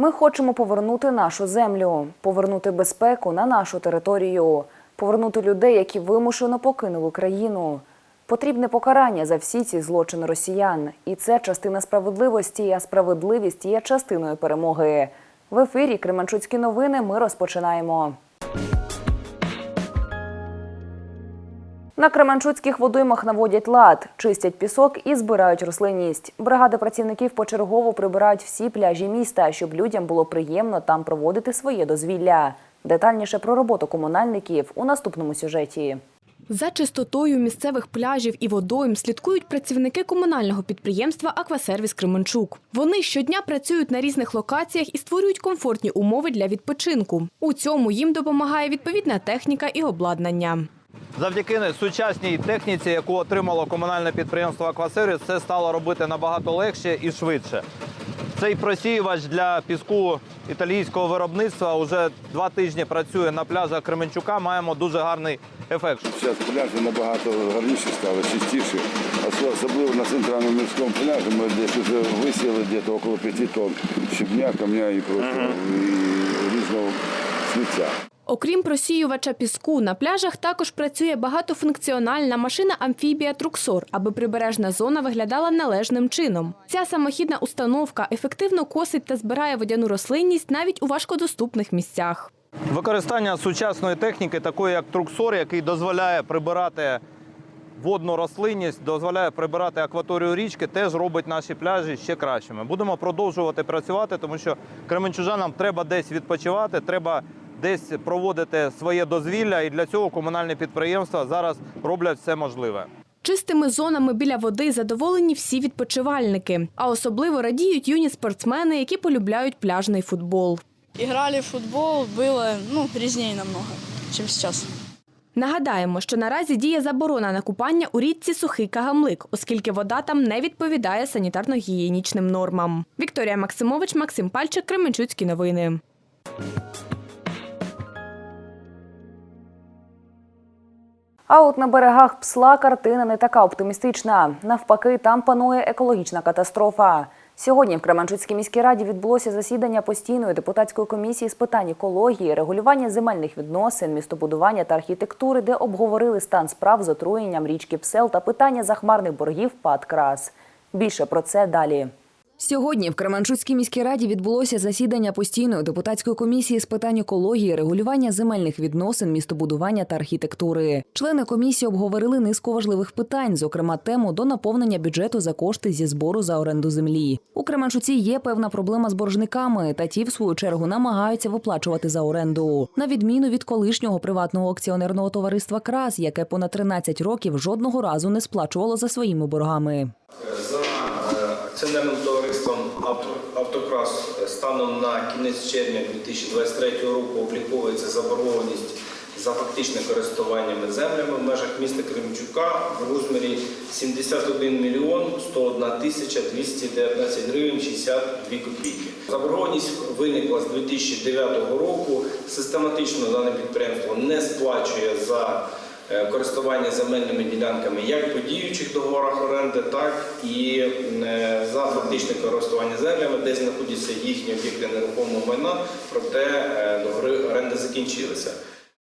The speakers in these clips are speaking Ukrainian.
Ми хочемо повернути нашу землю, повернути безпеку на нашу територію, повернути людей, які вимушено покинули країну. Потрібне покарання за всі ці злочини росіян, і це частина справедливості. А справедливість є частиною перемоги. В ефірі Кременчуцькі новини. Ми розпочинаємо. На Кременчуцьких водоймах наводять лад, чистять пісок і збирають рослинність. Бригади працівників почергово прибирають всі пляжі міста, щоб людям було приємно там проводити своє дозвілля. Детальніше про роботу комунальників у наступному сюжеті. За чистотою місцевих пляжів і водойм слідкують працівники комунального підприємства Аквасервіс Кременчук. Вони щодня працюють на різних локаціях і створюють комфортні умови для відпочинку. У цьому їм допомагає відповідна техніка і обладнання. Завдяки сучасній техніці, яку отримало комунальне підприємство Аквасервіс, це стало робити набагато легше і швидше. Цей просіювач для піску італійського виробництва вже два тижні працює на пляжах Кременчука. Маємо дуже гарний ефект. Зараз пляжі набагато гарніші стали, чистіші. Ос- Особливо на центральному морському пляжі ми десь вже висіли десь около 5 тонн щебня, камня і просто і різного сміття. Окрім просіювача піску, на пляжах також працює багатофункціональна машина амфібія Труксор, аби прибережна зона виглядала належним чином. Ця самохідна установка ефективно косить та збирає водяну рослинність навіть у важкодоступних місцях. Використання сучасної техніки, такої як труксор, який дозволяє прибирати водну рослинність, дозволяє прибирати акваторію річки, теж робить наші пляжі ще кращими. Будемо продовжувати працювати, тому що кременчужанам треба десь відпочивати, треба десь проводити своє дозвілля, і для цього комунальні підприємства зараз роблять все можливе. Чистими зонами біля води задоволені всі відпочивальники, а особливо радіють юні спортсмени, які полюбляють пляжний футбол. Играли в футбол, было ну, резней намного, чем сейчас. Нагадаємо, що наразі діє заборона на купання у річці Сухий Кагамлик, оскільки вода там не відповідає санітарно-гігієнічним нормам. Вікторія Максимович, Максим Пальчик, Кременчуцькі новини. А от на берегах Псла картина не така оптимістична. Навпаки, там панує екологічна катастрофа. Сьогодні в Кременчуцькій міській раді відбулося засідання постійної депутатської комісії з питань екології, регулювання земельних відносин, містобудування та архітектури, де обговорили стан справ з отруєнням річки Псел та питання захмарних боргів ПАД «Крас». Більше про це далі. Сьогодні в Кременчуцькій міській раді відбулося засідання постійної депутатської комісії з питань екології, регулювання земельних відносин, містобудування та архітектури. Члени комісії обговорили низку важливих питань, зокрема тему до наповнення бюджету за кошти зі збору за оренду землі. У Кременчуці є певна проблема з боржниками, та ті, в свою чергу, намагаються виплачувати за оренду. На відміну від колишнього приватного акціонерного товариства Крас, яке понад 13 років жодного разу не сплачувало за своїми боргами. Е, акціонерним товариством «Автокрас» станом на кінець червня 2023 року обліковується заборгованість за фактичне користуваннями землями в межах міста Кремчука в розмірі 71 мільйон 101 тисяча 219 гривень 62 копійки. Заборгованість виникла з 2009 року. Систематично дане підприємство не сплачує за е, користування земельними ділянками як по діючих договорах оренди, так і е, за фактичне користування землями, де знаходяться їхні об'єкти нерухомого майна, проте е, договори оренди закінчилися.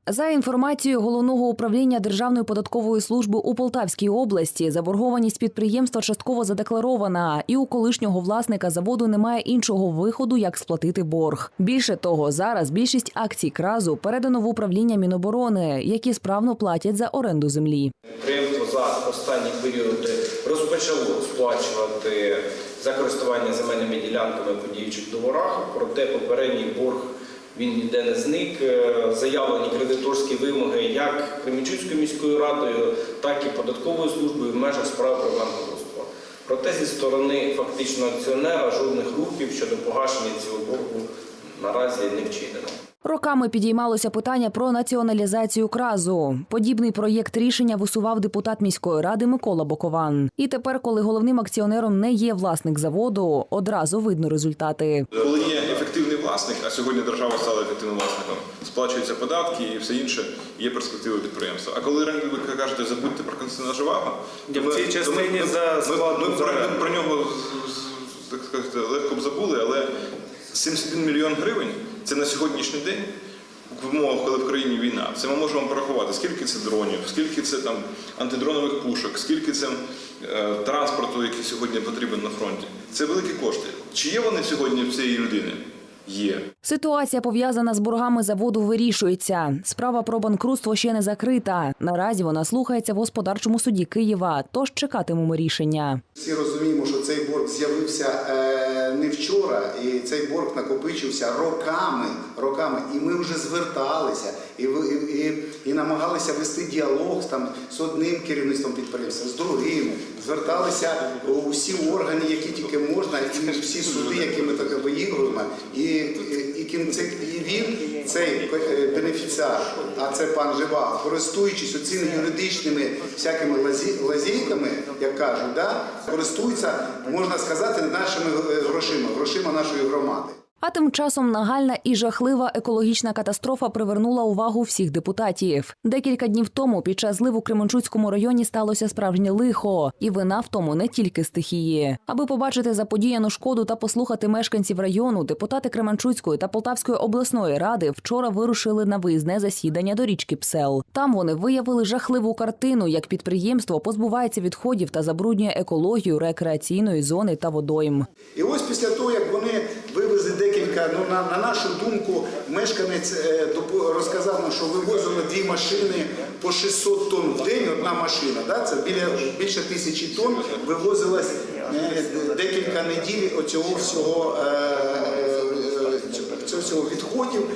За інформацією головного управління Державної податкової служби у Полтавській області, заборгованість підприємства частково задекларована, і у колишнього власника заводу немає іншого виходу, як сплатити борг. Більше того, зараз більшість акцій кразу передано в управління Міноборони, які справно платять за оренду землі. Підприємство за останній період розпочало сплачувати за користування земельними ділянками по діючих договорах, проте попередній борг він ніде не зник. Е, Заявлені кредиторські вимоги як Кремічуцькою міською радою, так і податковою службою в межах справ про банкрутство. Проте зі сторони фактично акціонера жодних рухів щодо погашення цього боргу наразі не вчинено. Роками підіймалося питання про націоналізацію кразу. Подібний проєкт рішення висував депутат міської ради Микола Бокован. І тепер, коли головним акціонером не є власник заводу, одразу видно результати. Коли є ефективний власник, а сьогодні держава стала ефективним власником, сплачуються податки і все інше, є перспективи підприємства. А коли раніше ви кажете, забудьте про Константина Живаго, в цій частині за ми, сплату ми, про, про нього так сказати, легко б забули, але 71 мільйон гривень це на сьогоднішній день. В умовах, коли в країні війна, це ми можемо порахувати, скільки це дронів, скільки це там антидронових пушок, скільки це е, транспорту, який сьогодні потрібен на фронті. Це великі кошти. Чи є вони сьогодні в цієї людини? Є. Ситуація пов'язана з боргами заводу вирішується. Справа про банкрутство ще не закрита. Наразі вона слухається в господарчому суді Києва. Тож чекатимемо рішення. Всі розуміємо, що цей борг з'явився е, не вчора, і цей борг накопичився роками, роками. І ми вже зверталися і, ви- і, і, і намагалися вести діалог там з одним керівництвом підприємства, з другим. Зверталися у всі органи, які тільки можна, і всі суди, які ми так виігруємо. І, і, кінце, і він, цей е, бенефіціар, а це пан Жива, користуючись оціми юридичними всякими лазійками, як кажуть, да, користується, можна сказати, нашими е, грошима, грошима нашої громади. А тим часом нагальна і жахлива екологічна катастрофа привернула увагу всіх депутатів. Декілька днів тому під час зливу у Кременчуцькому районі сталося справжнє лихо, і вина в тому не тільки стихії. Аби побачити заподіяну шкоду та послухати мешканців району, депутати Кременчуцької та Полтавської обласної ради вчора вирушили на виїзне засідання до річки Псел. Там вони виявили жахливу картину, як підприємство позбувається відходів та забруднює екологію рекреаційної зони та водойм. І ось після того, як вони вивезли ну на, на нашу думку, мешканець е, розказав нам, що вивозили дві машини по 600 тонн в день, одна машина. Да? Це біля більше тисячі тонн вивозилось е, декілька неділь оцього всього, е, е, цього всього відходів.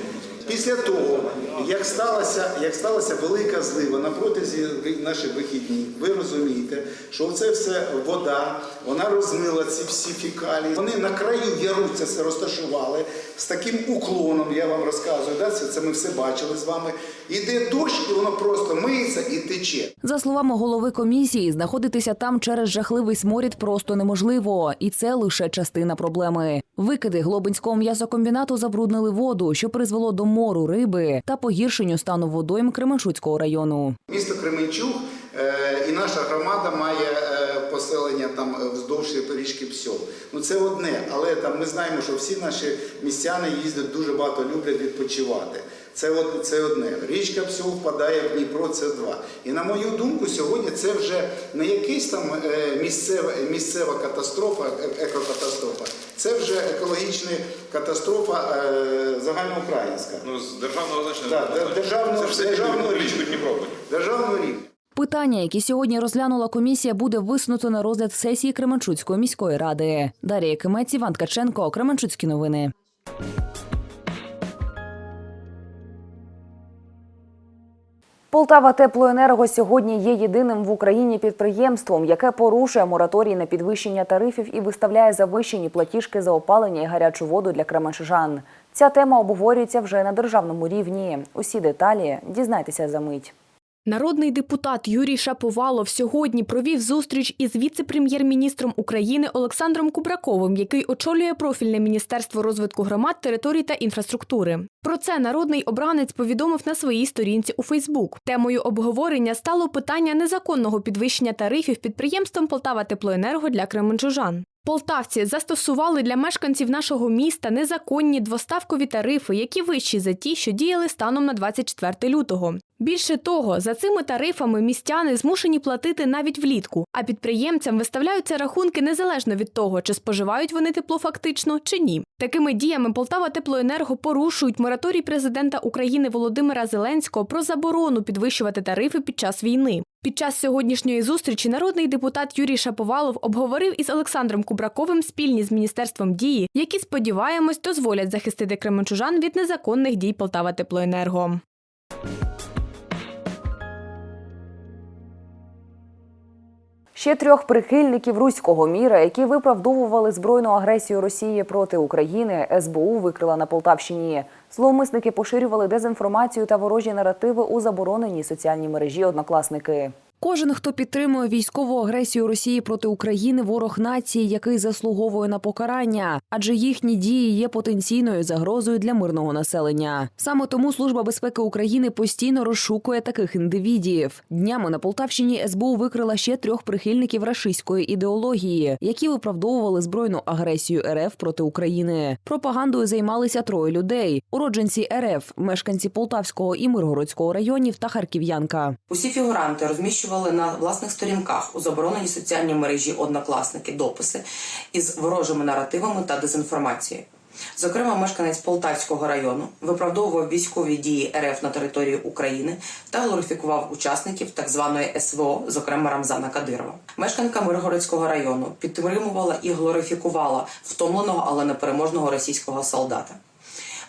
Після того, як сталася, як сталася велика злива на протязі наших вихідні, ви розумієте, що це все вода, вона розмила ці всі фікалії. Вони на краю яру це все розташували з таким уклоном, я вам розказую, да? це, це ми все бачили з вами. Іде дощ, і воно просто миється і тече. За словами голови комісії, знаходитися там через жахливий сморід просто неможливо, і це лише частина проблеми. Викиди глобинського м'ясокомбінату забруднили воду, що призвело до мору риби та погіршенню стану водойм Кременчуцького району. Місто Кременчук е, і наша громада має е, поселення там вздовж річки Псьов. Ну це одне, але там ми знаємо, що всі наші містяни їздять дуже багато люблять відпочивати. Це, це одне. Річка Псьол впадає в Дніпро, це два. І на мою думку, сьогодні це вже не якийсь там е, місцева, місцева катастрофа, е- екокатастрофа. Це вже екологічна катастрофа е, загальноукраїнська. Ну, з державного значення. Да, державного- це все державного річку. Дніпро. Державного рівня. Питання, які сьогодні розглянула комісія, буде висунуто на розгляд сесії Кременчуцької міської ради. Дар'я Кимець, Іван Ткаченко, Кременчуцькі новини. Полтава Теплоенерго сьогодні є єдиним в Україні підприємством, яке порушує мораторій на підвищення тарифів і виставляє завищені платіжки за опалення і гарячу воду для кременчужан. Ця тема обговорюється вже на державному рівні. Усі деталі дізнайтеся за мить. Народний депутат Юрій Шаповалов сьогодні провів зустріч із віце-прем'єр-міністром України Олександром Кубраковим, який очолює профільне міністерство розвитку громад, територій та інфраструктури. Про це народний обранець повідомив на своїй сторінці у Фейсбук. Темою обговорення стало питання незаконного підвищення тарифів підприємством Полтава Теплоенерго для кременчужан. Полтавці застосували для мешканців нашого міста незаконні двоставкові тарифи, які вищі за ті, що діяли станом на 24 лютого. Більше того, за цими тарифами містяни змушені платити навіть влітку, а підприємцям виставляються рахунки незалежно від того, чи споживають вони тепло фактично чи ні. Такими діями Полтава Теплоенерго порушують мораторій президента України Володимира Зеленського про заборону підвищувати тарифи під час війни. Під час сьогоднішньої зустрічі народний депутат Юрій Шаповалов обговорив із Олександром Кубраковим спільні з міністерством дії, які сподіваємось дозволять захистити кременчужан від незаконних дій Полтава Теплоенерго. Ще трьох прихильників руського міра, які виправдовували збройну агресію Росії проти України, СБУ викрила на Полтавщині. Зловмисники поширювали дезінформацію та ворожі наративи у забороненій соціальній мережі однокласники. Кожен, хто підтримує військову агресію Росії проти України, ворог нації, який заслуговує на покарання, адже їхні дії є потенційною загрозою для мирного населення. Саме тому Служба безпеки України постійно розшукує таких індивідів. Днями на Полтавщині СБУ викрила ще трьох прихильників рашистської ідеології, які виправдовували збройну агресію РФ проти України. Пропагандою займалися троє людей: уродженці РФ, мешканці Полтавського і Миргородського районів та харків'янка. Усі фігуранти розміщували на власних сторінках у забороненій соціальній мережі однокласники дописи із ворожими наративами та дезінформацією. Зокрема, мешканець Полтавського району виправдовував військові дії РФ на території України та глорифікував учасників так званої СВО, зокрема Рамзана Кадирова. Мешканка Миргородського району підтримувала і глорифікувала втомленого, але непереможного російського солдата.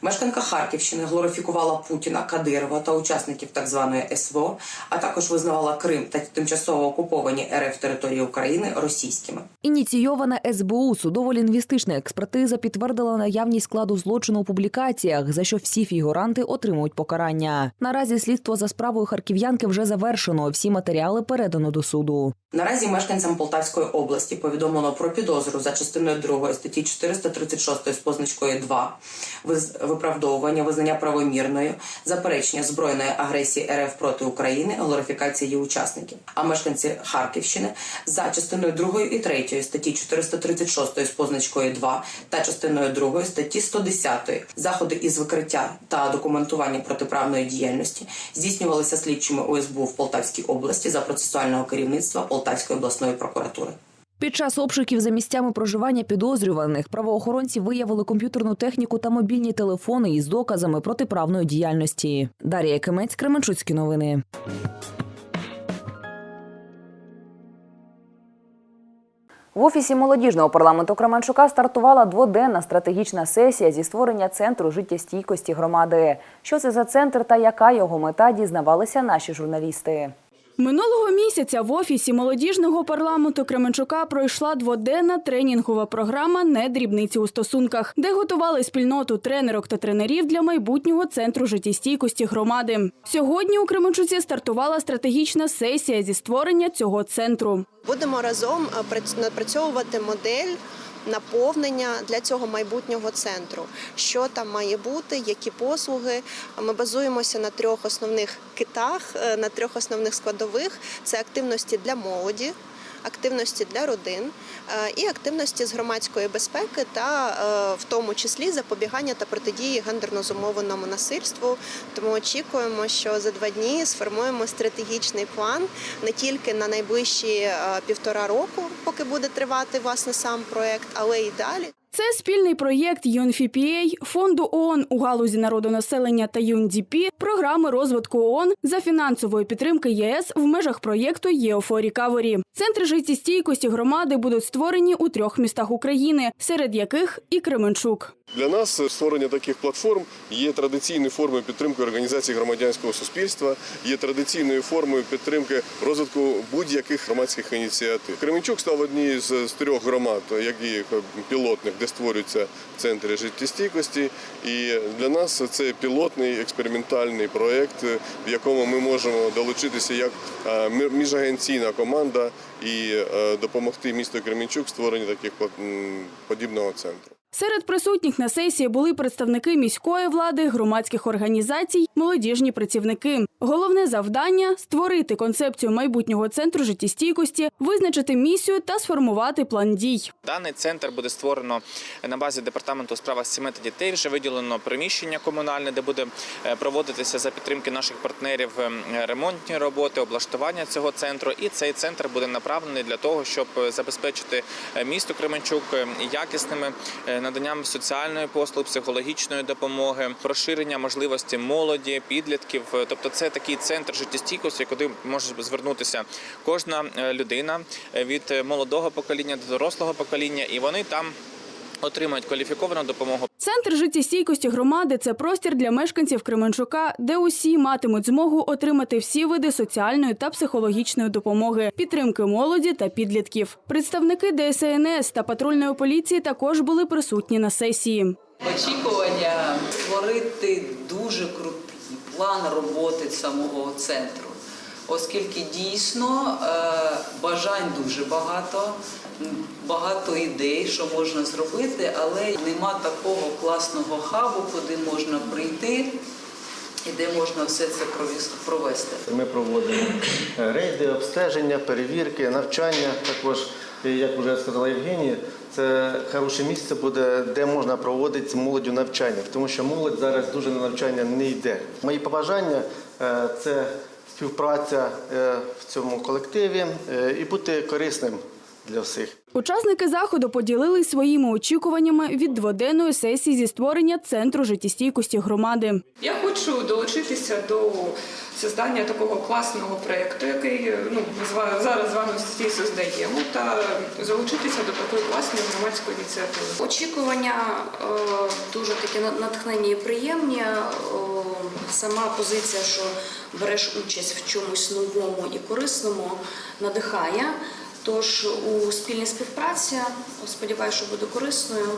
Мешканка Харківщини глорифікувала Путіна, Кадирова та учасників так званої СВО, а також визнавала Крим та тимчасово окуповані РФ території України російськими. Ініційована СБУ судово-лінгвістична експертиза підтвердила наявність складу злочину у публікаціях, за що всі фігуранти отримують покарання. Наразі слідство за справою харків'янки вже завершено. Всі матеріали передано до суду. Наразі мешканцям Полтавської області повідомлено про підозру за частиною 2 статті 436 з позначкою 2 виз- виправдовування, визнання правомірною, заперечення збройної агресії РФ проти України, глорифікації її учасників. А мешканці Харківщини за частиною 2 і 3 статті 436 з позначкою 2 та частиною 2 статті 110 заходи із викриття та документування протиправної діяльності здійснювалися слідчими ОСБУ в Полтавській області за процесуального керівництва Полтавської обласної прокуратури. Під час обшуків за місцями проживання підозрюваних правоохоронці виявили комп'ютерну техніку та мобільні телефони із доказами протиправної діяльності. Дар'я Кимець, Кременчуцькі новини. В офісі молодіжного парламенту Кременчука стартувала дводенна стратегічна сесія зі створення центру життєстійкості громади. Що це за центр та яка його мета, дізнавалися наші журналісти. Минулого місяця в офісі молодіжного парламенту Кременчука пройшла дводенна тренінгова програма «Не дрібниці у стосунках, де готували спільноту тренерок та тренерів для майбутнього центру життєстійкості громади. Сьогодні у Кременчуці стартувала стратегічна сесія зі створення цього центру. Будемо разом напрацьовувати модель. Наповнення для цього майбутнього центру, що там має бути, які послуги. Ми базуємося на трьох основних китах, е, на трьох основних складових: це активності для молоді, активності для родин е, і активності з громадської безпеки, та е, в тому числі запобігання та протидії гендерно зумовленому насильству. Тому очікуємо, що за два дні сформуємо стратегічний план не тільки на найближчі е, півтора року, поки буде тривати власне сам проект, але й далі. Це спільний проєкт UNFPA, фонду ООН у галузі народонаселення та UNDP, програми розвитку ООН за фінансової підтримки ЄС в межах проєкту ЄОФО Рікаворі. Центри життєстійкості громади будуть створені у трьох містах України, серед яких і Кременчук. Для нас створення таких платформ є традиційною формою підтримки організацій громадянського суспільства, є традиційною формою підтримки розвитку будь-яких громадських ініціатив. Кременчук став однією з, трьох громад, які пілотних, де створюються центри життєстійкості. І для нас це пілотний експериментальний проєкт, в якому ми можемо долучитися як е, міжагенційна команда і е, допомогти місту Кременчук в створенні таких подібного центру. Серед присутніх на сесії були представники міської влади, громадських організацій, молодіжні працівники. Головне завдання створити концепцію майбутнього центру життєстійкості, визначити місію та сформувати план дій. Даний центр буде створено на базі департаменту у справах та дітей. Вже виділено приміщення комунальне, де буде е, проводитися за підтримки наших партнерів е, ремонтні роботи, облаштування цього центру. І цей центр буде направлений для того, щоб е, забезпечити е, місто Кременчук е, якісними е, наданням соціальної послуги, психологічної допомоги, розширення можливості молоді, підлітків. Тобто, це такий центр життєстійкості, куди може звернутися кожна е, людина від молодого покоління до дорослого покоління, і вони там отримають кваліфіковану допомогу. Центр життєстійкості громади це простір для мешканців Кременчука, де усі матимуть змогу отримати всі види соціальної та психологічної допомоги, підтримки молоді та підлітків. Представники ДСНС та патрульної поліції також були присутні на сесії. Очікування створити дуже крутий план роботи самого центру. оскільки дійсно е, бажань дуже багато, багато ідей, що можна зробити, але нема такого класного хабу, куди можна прийти і де можна все це провести. Ми проводимо рейди, обстеження, перевірки, навчання. Також, як вже сказала Євгенія, це хороше місце буде, де можна проводити з молоддю навчання, тому що молодь зараз дуже на навчання не йде. Мої побажання е, це співпраця е, в цьому колективі е, і бути корисним для всіх. Учасники заходу поділились своїми очікуваннями від дводенної сесії зі створення центру життєстійкості громади. Я хочу долучитися до создання такого класного проєкту, який ну, з зараз з вами всі создаємо, та залучитися до такої класної громадської ініціативи. Очікування е, дуже такі на- натхненні і приємні. Е, Сама позиція, що береш участь в чомусь новому і корисному, надихає. Тож у спільній співпраці сподіваюся, що буде корисною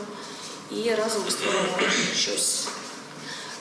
і разом створимо щось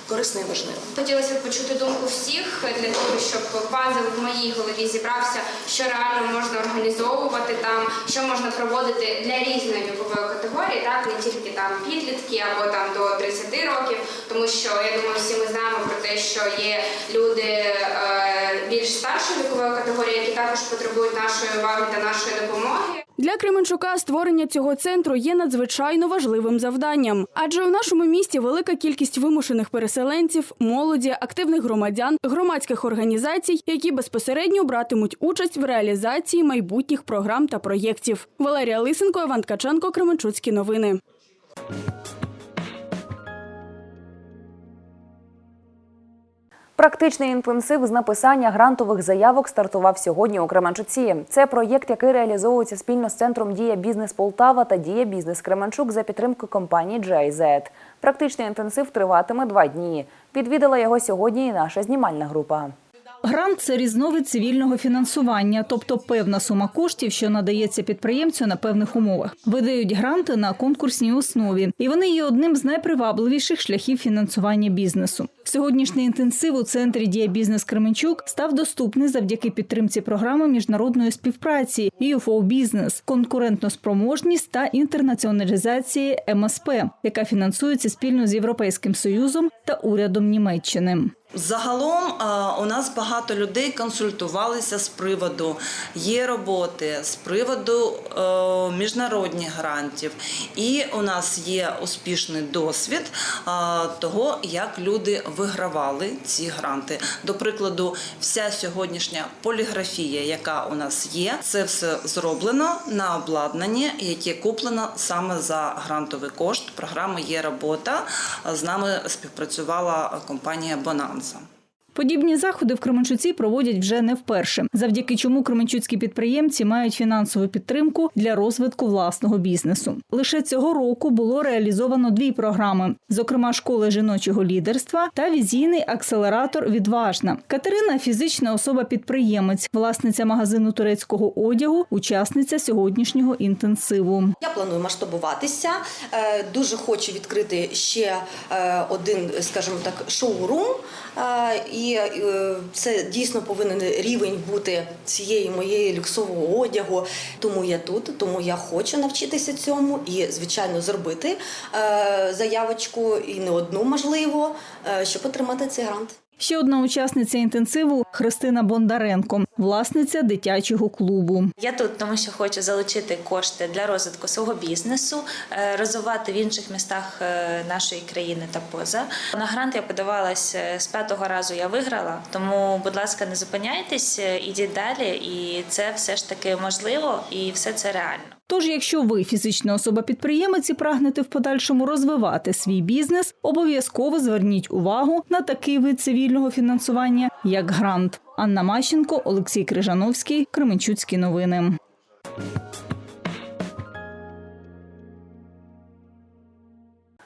корисне і важливе. Хотілося б почути думку всіх для того, щоб пазл в моїй голові зібрався, що реально можна організовувати там, що можна проводити для різної вікової категорії, так не тільки там підлітки або там до 30 років, тому що я думаю, всі ми знаємо про те, що є люди е, більш старшої вікової категорії, які також потребують нашої уваги та нашої допомоги. Для Кременчука створення цього центру є надзвичайно важливим завданням, адже у нашому місті велика кількість вимушених переселенців, молоді, активних громадян, громадських організацій, які безпосередньо братимуть участь в реалізації майбутніх програм та проєктів. Валерія Лисенко, Іван Ткаченко, Кременчуцькі новини. Практичний інтенсив з написання грантових заявок стартував сьогодні у Кременчуці. Це проєкт, який реалізовується спільно з центром Дія Бізнес Полтава та Дія Бізнес Кременчук за підтримки компанії GIZ. Практичний інтенсив триватиме два дні. Відвідала його сьогодні і наша знімальна група. Грант це різновид цивільного фінансування, тобто певна сума коштів, що надається підприємцю на певних умовах. Видають гранти на конкурсній основі, і вони є одним з найпривабливіших шляхів фінансування бізнесу. Сьогоднішній інтенсив у центрі Дія Бізнес Кременчук став доступний завдяки підтримці програми міжнародної співпраці «UFO Бізнес, конкурентноспроможність та інтернаціоналізації МСП, яка фінансується спільно з Європейським Союзом та урядом Німеччини. Загалом у нас багато людей консультувалися з приводу є роботи, з приводу е, міжнародних грантів, і у нас є успішний досвід того, як люди вигравали ці гранти. До прикладу, вся сьогоднішня поліграфія, яка у нас є, це все зроблено на обладнанні, яке куплено саме за грантовий кошт. Програма є робота. З нами співпрацювала компанія фінансам. Подібні заходи в Кременчуці проводять вже не вперше, завдяки чому кременчуцькі підприємці мають фінансову підтримку для розвитку власного бізнесу. Лише цього року було реалізовано дві програми: зокрема, школа жіночого лідерства та візійний акселератор Відважна. Катерина фізична особа-підприємець, власниця магазину турецького одягу, учасниця сьогоднішнього інтенсиву. Я планую масштабуватися. Е, Дуже хочу відкрити ще е, один, скажімо так, шоурум. Е, І е, це дійсно повинен рівень бути цієї моєї люксового одягу. Тому я тут, тому я хочу навчитися цьому і, звичайно, зробити е, заявочку і не одну можливо, е, щоб отримати цей грант. Ще одна учасниця інтенсиву Христина Бондаренко, власниця дитячого клубу. Я тут, тому що хочу залучити кошти для розвитку свого бізнесу, е, розвивати в інших містах е, нашої країни та поза. На грант я подавалась е, з п'ятого разу. Я виграла. Тому, будь ласка, не зупиняйтесь, ідіть далі, і це все ж таки можливо, і все це реально. Тож, якщо ви фізична особа-підприємець і прагнете в подальшому розвивати свій бізнес, обов'язково зверніть увагу на такий вид цивільного фінансування, як грант. Анна Мащенко, Олексій Крижановський, Кременчуцькі новини.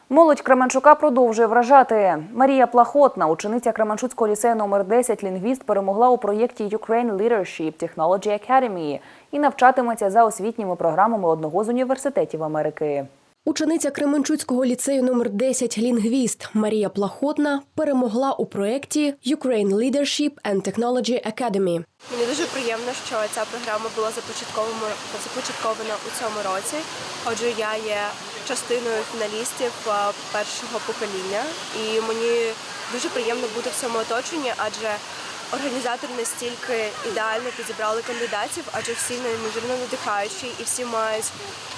Молодь Кременчука продовжує вражати. Марія Плахотна, учениця Кременчуцького ліцею номер 10 лінгвіст, перемогла у проєкті Ukraine Leadership Technology Academy і навчатиметься за освітніми програмами одного з університетів Америки. Учениця Кременчуцького ліцею номер 10 лінгвіст Марія Плахотна перемогла у проєкті Ukraine Leadership and Technology Academy. Мені дуже приємно, що ця програма була започаткована, у цьому році. Отже, я є частиною фіналістів першого покоління, і мені дуже приємно бути в цьому оточенні, адже організатори настільки ідеально підібрали кандидатів, адже всі неймовірно надихаючі і всі мають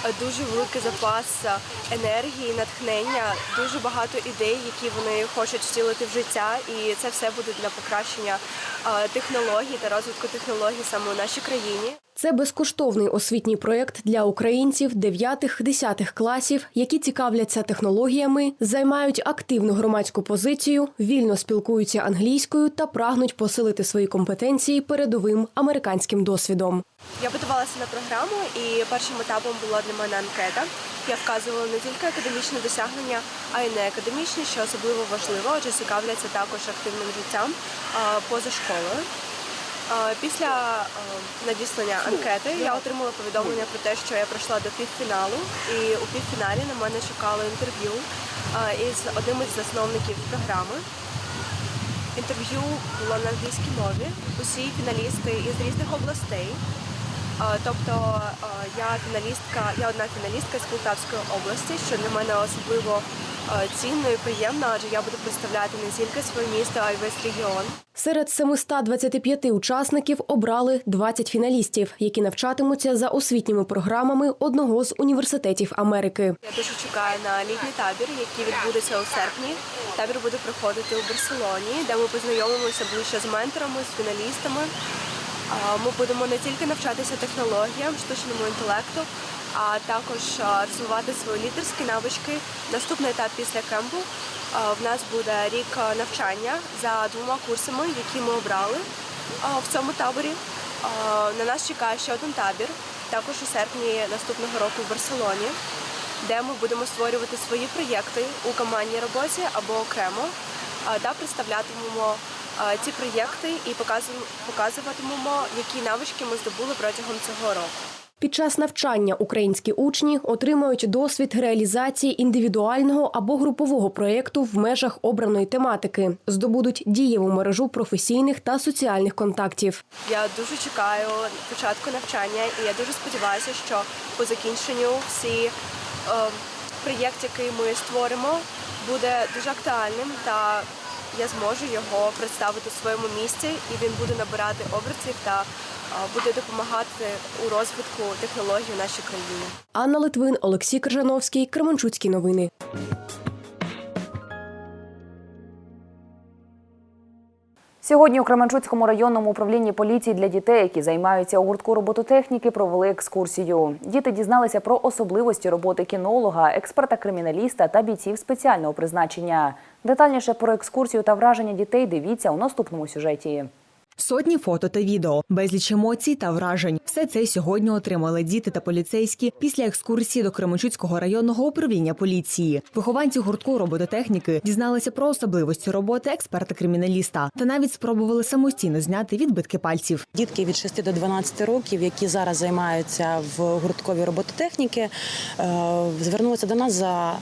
е, дуже великий запас е, енергії, натхнення, дуже багато ідей, які вони хочуть втілити в життя, і це все буде для покращення е, технологій та розвитку технологій саме у нашій країні. Це безкоштовний освітній проєкт для українців 9-10 класів, які цікавляться технологіями, займають активну громадську позицію, вільно спілкуються англійською та прагнуть посилити свої компетенції передовим американським досвідом. Я подавалася на програму, і першим етапом була для мене анкета. Я вказувала не тільки академічне досягнення, а й не академічні, що особливо важливо, адже цікавляться також активним життям поза школою. А, Після надіслання анкети я отримала повідомлення про те, що я пройшла до півфіналу, і у півфіналі на мене чекало інтерв'ю із одним із засновників програми. Інтерв'ю було на англійській мові. Усі фіналісти із різних областей. А, Тобто я фіналістка, я одна фіналістка з Полтавської області, що для мене особливо а, цінно і приємно, адже я буду представляти не тільки своє місто, а й весь регіон. Серед 725 учасників обрали 20 фіналістів, які навчатимуться за освітніми програмами одного з університетів Америки. Я дуже чекаю на літній табір, який відбудеться у серпні. Табір буде проходити у Барселоні, де ми познайомимося ближче з менторами, з фіналістами. Ми будемо не тільки навчатися технологіям, штучному інтелекту, а також розвивати свої лідерські навички. Наступний етап після кемпу в нас буде рік навчання за двома курсами, які ми обрали в цьому таборі. На нас чекає ще один табір, також у серпні наступного року в Барселоні, де ми будемо створювати свої проєкти у командній роботі або окремо, та представлятимемо ці проєкти і показу- показуватимемо, які навички ми здобули протягом цього року. Під час навчання українські учні отримають досвід реалізації індивідуального або групового проєкту в межах обраної тематики, здобудуть дієву мережу професійних та соціальних контактів. Я дуже чекаю початку навчання, і я дуже сподіваюся, що по закінченню всі е, проєкт, який ми створимо, буде дуже актуальним та я зможу його представити в своєму місті, і він буде набирати обертів та буде допомагати у розвитку технологій в нашій країні. Анна Литвин, Олексій Крижановський, Кременчуцькі новини. Сьогодні у Кременчуцькому районному управлінні поліції для дітей, які займаються у гуртку робототехніки, провели екскурсію. Діти дізналися про особливості роботи кінолога, експерта-криміналіста та бійців спеціального призначення. Детальніше про екскурсію та враження дітей дивіться у наступному сюжеті. Сотні фото та відео, безліч емоцій та вражень. Все це сьогодні отримали діти та поліцейські після екскурсії до Кременчуцького районного управління поліції. Вихованці гуртку робототехніки дізналися про особливості роботи експерта-криміналіста та навіть спробували самостійно зняти відбитки пальців. Дітки від 6 до 12 років, які зараз займаються в гуртковій робототехніки, е, звернулися до нас за е,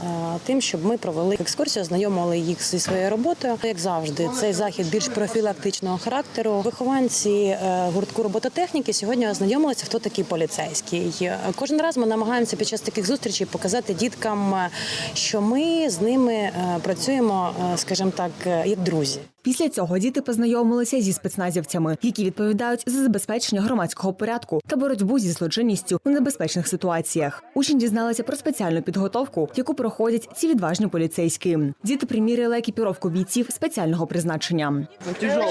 тим, щоб ми провели екскурсію, знайомили їх зі своєю роботою. Як завжди, цей захід більш профілактичного характеру. Вихованці е, гуртку робототехніки сьогодні ознайомилися, хто такий поліцейський. Кожен раз ми намагаємося під час таких зустрічей показати діткам, е, що ми з ними е, працюємо, скажімо так, як друзі. Після цього діти познайомилися зі спецназівцями, які відповідають за забезпечення громадського порядку та боротьбу зі злочинністю у небезпечних ситуаціях. Учні дізналися про спеціальну підготовку, яку проходять ці відважні поліцейські. Діти приміряли екіпіровку бійців спеціального призначення. Никто не.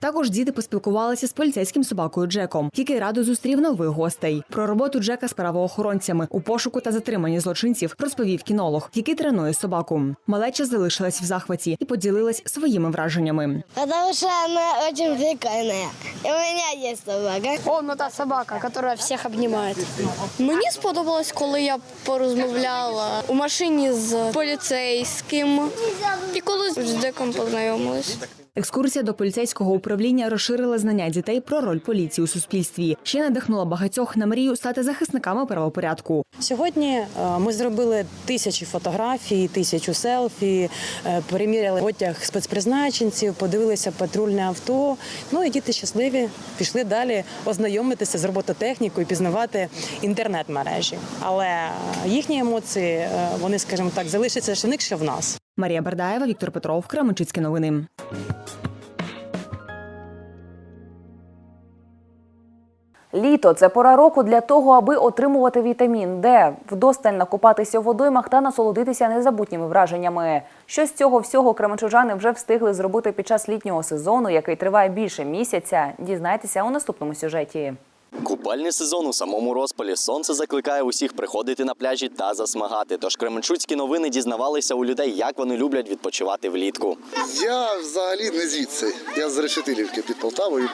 Також діти поспілкувалися з поліцейським собакою Джеком, який радо зустрів нових гостей. Про роботу Джека з правоохоронцями у пошуку та затриманні злочинців розповів кінолог, який тренує собаку. Малеча залишилась в захваті і поділилась своїми враженнями. Потому что она очень прикольная. И у меня есть собака. О, ну та собака, которая всех обнимает. Мені сподобалось, коли я порозмовляла у машині з поліцейським і коли з деком познайомилась. Екскурсія до поліцейського управління розширила знання дітей про роль поліції у суспільстві. Ще надихнула багатьох на мрію стати захисниками правопорядку. Сьогодні е, ми зробили тисячі фотографій, тисячу селфі, е, переміряли одяг спецпризначенців, подивилися патрульне авто. Ну і діти щасливі пішли далі ознайомитися з робототехнікою, пізнавати інтернет-мережі. Але е, їхні емоції, вони, скажімо так, залишаться ще що в нас. Марія Бердаєва, Віктор Петров, Кременчуцькі новини. Літо це пора року для того, аби отримувати вітамін Д, вдосталь накупатися в водоймах та насолодитися незабутніми враженнями. Що з цього всього кременчужани вже встигли зробити під час літнього сезону, який триває більше місяця. Дізнайтеся у наступному сюжеті. Купальний сезон у самому розпалі. Сонце закликає усіх приходити на пляжі та засмагати. Тож кременчуцькі новини дізнавалися у людей, як вони люблять відпочивати влітку. Я взагалі не звідси. Я з Решетилівки під Полтавою.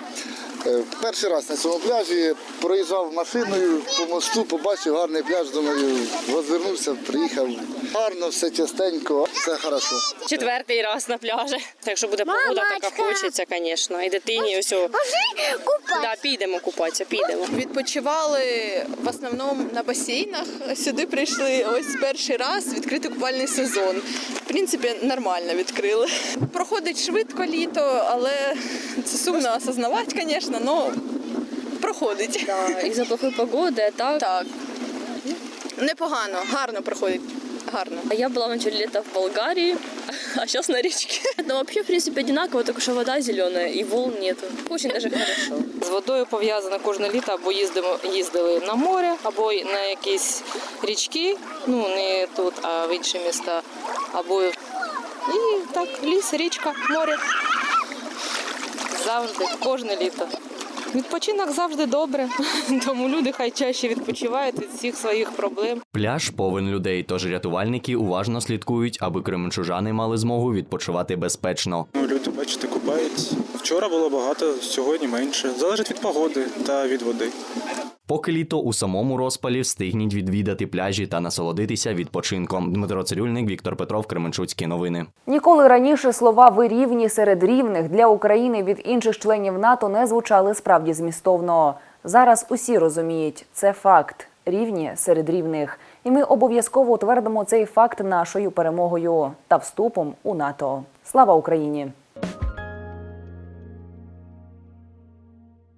Е, Перший раз на цьому пляжі проїжджав машиною по мосту, побачив гарний пляж, думаю, розвернувся, приїхав. Гарно, все частенько, все хорошо. Четвертий раз на пляжі. Якщо буде погода, така хочеться, звісно. І дитині ось да, підемо купатися, підемо. Відпочивали в основному на басейнах. Сюди прийшли ось перший раз відкрити купальний сезон. В принципі, нормально відкрили. Проходить швидко літо, але це сумно осознавати, звісно, але проходить. Да, із-за плохої погоди, а так? Так. Непогано, гарно проходить. Гарно. Я была в начале лета в Болгарии, а сейчас на речке. Но вообще, в принципе, одинаково, только что вода зеленая и волн нет. Очень даже хорошо. З водою пов'язано кожне літо, або їздимо, їздили на море, або на якісь річки, ну не тут, а в інші міста, або і так, ліс, річка, море. Завжди, кожне літо. Відпочинок завжди добре, тому люди хай чаще відпочивають від всіх своїх проблем. Пляж повен людей, тож рятувальники уважно слідкують, аби кременчужани мали змогу відпочивати безпечно. Ну, люди, бачите, купаються. Вчора було багато, сьогодні менше. Залежить від погоди та від води. Поки літо у самому розпалі встигніть відвідати пляжі та насолодитися відпочинком. Дмитро Цирюльник, Віктор Петров, Кременчуцькі новини. Ніколи раніше слова «ви рівні серед рівних» для України від інших членів НАТО не звучали справді змістовно. Зараз усі розуміють, це факт рівні серед рівних, і ми обов'язково утвердимо цей факт нашою перемогою та вступом у НАТО. Слава Україні!